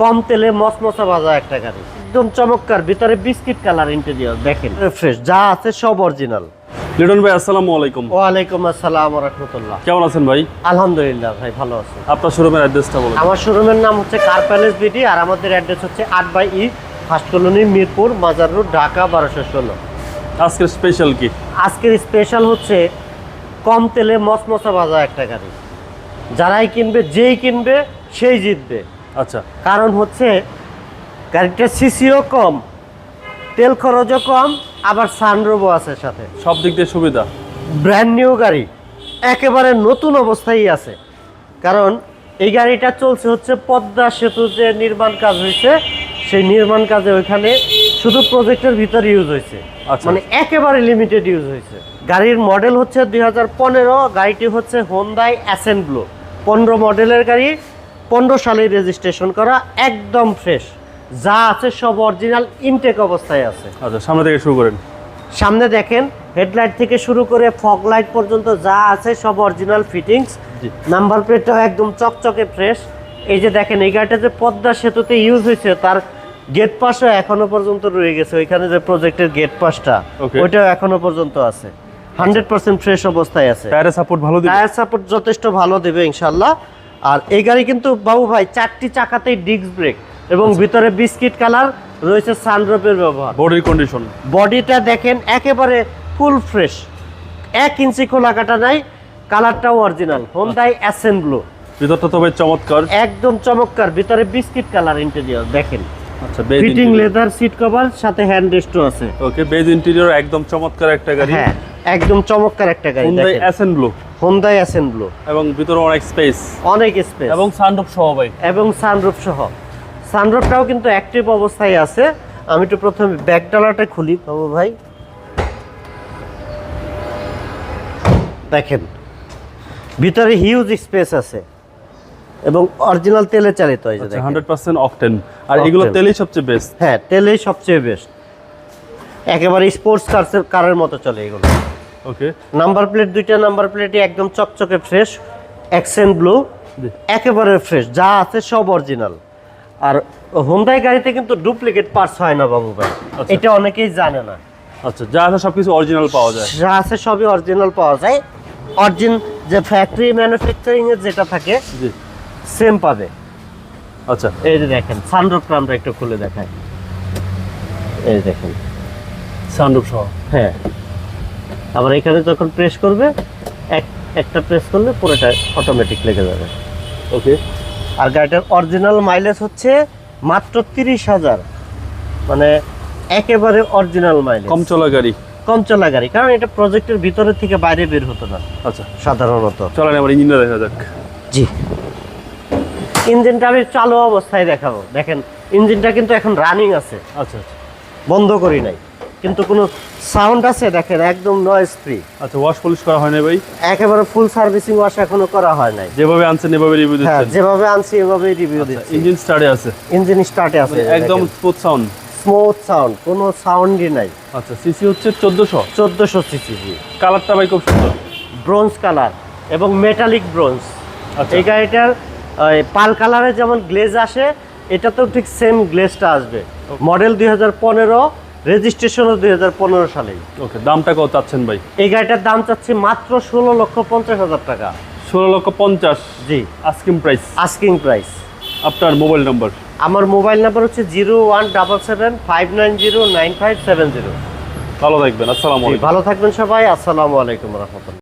কম তেলে মসমসা ভাজা একটা গাড়ি। একদম চমৎকার ভিতরে বিস্কিট কালার ইন্টেরিয়র দেখেন। ফ্রেশ যা আছে সব অরিজিনাল লিটন ভাই আসসালামু আলাইকুম। ওয়ালাইকুম আসসালাম রহমতুল্লাহ। কেমন আছেন ভাই? আলহামদুলিল্লাহ ভাই ভালো আছি। আপনার শোরুমের অ্যাড্রেসটা বলুন। আমার শোরুমের নাম হচ্ছে কার প্যালেস বিডি আর আমাদের অ্যাড্রেস হচ্ছে আট by E first colony Mirpur Mazar road Dhaka বারোশো ষোলো। আজকের স্পেশাল কি? আজকের স্পেশাল হচ্ছে কম তেলে মসমসা ভাজা একটা গাড়ি। যারাই কিনবে যেই কিনবে সেই জিতবে। আচ্ছা। কারণ হচ্ছে গাড়িটা সিসিও কম তেল খরচও কম আবার সানরোবও আছে সাথে। সব দিক দিয়ে সুবিধা। ব্র্যান্ড নিউ গাড়ি একেবারে নতুন অবস্থায় আছে। কারণ এই গাড়িটা চলছে হচ্ছে পদ্মা সেতু যে নির্মাণ কাজ হয়েছে সেই নির্মাণ কাজে ওইখানে শুধু প্রজেক্টের ভিতরে ইউজ হয়েছে। আচ্ছা। মানে একেবারে লিমিটেড ইউজ হয়েছে। গাড়ির মডেল হচ্ছে দুই হাজার পনেরো গাড়িটি হচ্ছে হোন্দাই অ্যাসেন্বলো পনেরো মডেলের গাড়ি পনেরো সালে রেজিস্ট্রেশন করা একদম ফ্রেশ যা আছে সব অরিজিনাল ইনটেক অবস্থায় আছে। আচ্ছা সামনে থেকে শুরু করেন। সামনে দেখেন হেডলাইট থেকে শুরু করে ফগ লাইট পর্যন্ত যা আছে সব অরিজিনাল ফিটিংস নাম্বার প্লেটটাও একদম চকচকে ফ্রেশ এই যে দেখেন এই গাড়িটা যে পদ্মা সেতুতে ইউজ হয়েছে তার গেট পাশও এখনও পর্যন্ত রয়ে গেছে। ওইখানে যে প্রজেক্টের গেট পাশটা ওইটাও এখনও পর্যন্ত আছে। হান্ড্রেড পার্সেন্ট ফ্রেশ অবস্থায় আছে। টায়ারের সাপোর্ট ভালো দিবে? টায়ার সাপোর্ট যথেষ্ট ভালো দেবে ইনশাল্লাহ আর এই গাড়ি কিন্তু বাবু ভাই চারটি চাকাতেই ডিস্ক ব্রেক এবং আচ্ছা। ভিতরে বিস্কিট কালার রয়েছে সানরুফের ব্যবহার। বডির কন্ডিশন বডিটা দেখেন একেবারে ফুল ফ্রেশ এক ইঞ্চি খোলা কাটা নাই কালারটাও অরিজিনাল হোন্ডাই অ্যাসেন ব্লু ভিতরটা তবে চমৎকার। একদম চমৎকার ভিতরে বিস্কিট কালার ইন্টেরিয়র দেখেন। আচ্ছা beige fitting leather seat cover সাথে হ্যান্ড রেস্টও আছে। ওকে বেজ ইন্টেরিয়র একদম চমৎকার একটা গাড়ি। হ্যাঁ। একদম চমৎকার একটা গাড়ি Hyundai Accent blue Hyundai Accent blue এবং ভিতরে অনেক স্পেস অনেক স্পেস এবং সানরুফ সহ ভাই। এবং সানরুফ সহ। সানরুফটাও কিন্তু অ্যাক্টিভ অবস্থায় আছে। আমি একটু প্রথমে ব্যাক ডালাটা খুলি বাবু ভাই। দেখেন ভিতরে হিউজ স্পেস আছে। এবং অরিজিনাল তেলে চালিত হয় আচ্ছা দেখেন। হান্ড্রেড পার্সেন্ট অকটেন আর এগুলো। তেলই সবচেয়ে বেস্ট হ্যাঁ তেলেই সবচেয়ে বেস্ট একেবারে স্পোর্টস কারের মতো চলে এগুলো। ওকে নাম্বার প্লেট দুইটা নাম্বার প্লেটই একদম চকচকে ফ্রেশ অ্যাকসেন্ট ব্লু একেবারে ফ্রেশ যা আছে সব অরিজিনাল আর হোন্ডাই গাড়িতে কিন্তু ডুপ্লিকেট পার্টস হয় না বাবু ভাই। আচ্ছা। এটা অনেকেই জানে না। আচ্ছা যা আছে সবকিছু অরিজিনাল পাওয়া যায়। যা আছে সবই অরিজিনাল পাওয়া যায়। অরিজিন যে ফ্যাক্টরি ম্যানুফ্যাকচারিং এর যেটা থাকে জি। সেম পাবে। আচ্ছা। এই যে দেখেন সানরুফটা আমরা একটু খুলে দেখাই। এই দেখেন। সানরুফ সহ। হ্যাঁ। আবার এখানে যখন প্রেস করবে এক একটা প্রেস করলে পুরোটা অটোমেটিক লেগে যাবে। ওকে আর গাড়িটার অরিজিনাল মাইলেজ হচ্ছে মাত্র তিরিশ হাজার। মানে একেবারে অরিজিনাল মাইলেজ কম চলা গাড়ি। কম চলা গাড়ি কারণ এটা প্রজেক্টের ভিতরে থেকে বাইরে বের হতো না। আচ্ছা। সাধারণত। চলেন আমার ইঞ্জিনটা দেখা যাক। জি। ইঞ্জিনটা আমি চালু অবস্থায় দেখাবো। দেখেন ইঞ্জিনটা কিন্তু এখন রানিং আছে। আচ্ছা আচ্ছা। বন্ধ করি নাই। কিন্তু কোনো সাউন্ড আছে? দেখেন একদম নয়েজ ফ্রি আচ্ছা ওয়াশ পলিশ করা হয় না ভাই? একেবারে ফুল সার্ভিসিং ওয়াশ এখনও করা হয় নাই। যেভাবে আনছেন এভাবে রিভিউ দিচ্ছেন। হ্যাঁ যেভাবে আনছি এভাবেই রিভিউ দিচ্ছি। ইঞ্জিন স্টার্টে আছে। ইঞ্জিন স্টার্টে আছে মানে একদম স্মুথ সাউন্ড স্মুথ সাউন্ড কোনো সাউন্ডই নাই। আচ্ছা সিসি হচ্ছে চোদ্দোশো? চোদ্দোশো সিসি কালারটা ভাই খুব সুন্দর। ব্রোঞ্জ কালার এবং মেটালিক ব্রোঞ্জ আচ্ছা। এই গাড়িটার পাল কালারে যেমন গ্লেজ আসে এটা তো ঠিক সেম গ্লেজটা আসবে। মডেল দুই হাজার পনেরো রেজিস্ট্রেশনও দুই হাজার পনেরো সালেই ওকে দামটা কত চাচ্ছেন ভাই? এই গাড়িটার দাম চাচ্ছি মাত্র ষোলো লক্ষ পঞ্চাশ হাজার টাকা। ষোলো লক্ষ পঞ্চাশ? জি। আস্কিং প্রাইস আস্কিং প্রাইস আপনার মোবাইল নাম্বার? আমার মোবাইল নাম্বার হচ্ছে zero one double seven five nine zero nine five seven zero. ভালো থাকবেন আসসালামু আলাইকুম। ভালো থাকবেন সবাই আসসালামু আলাইকুম রহমতুল্লাহ।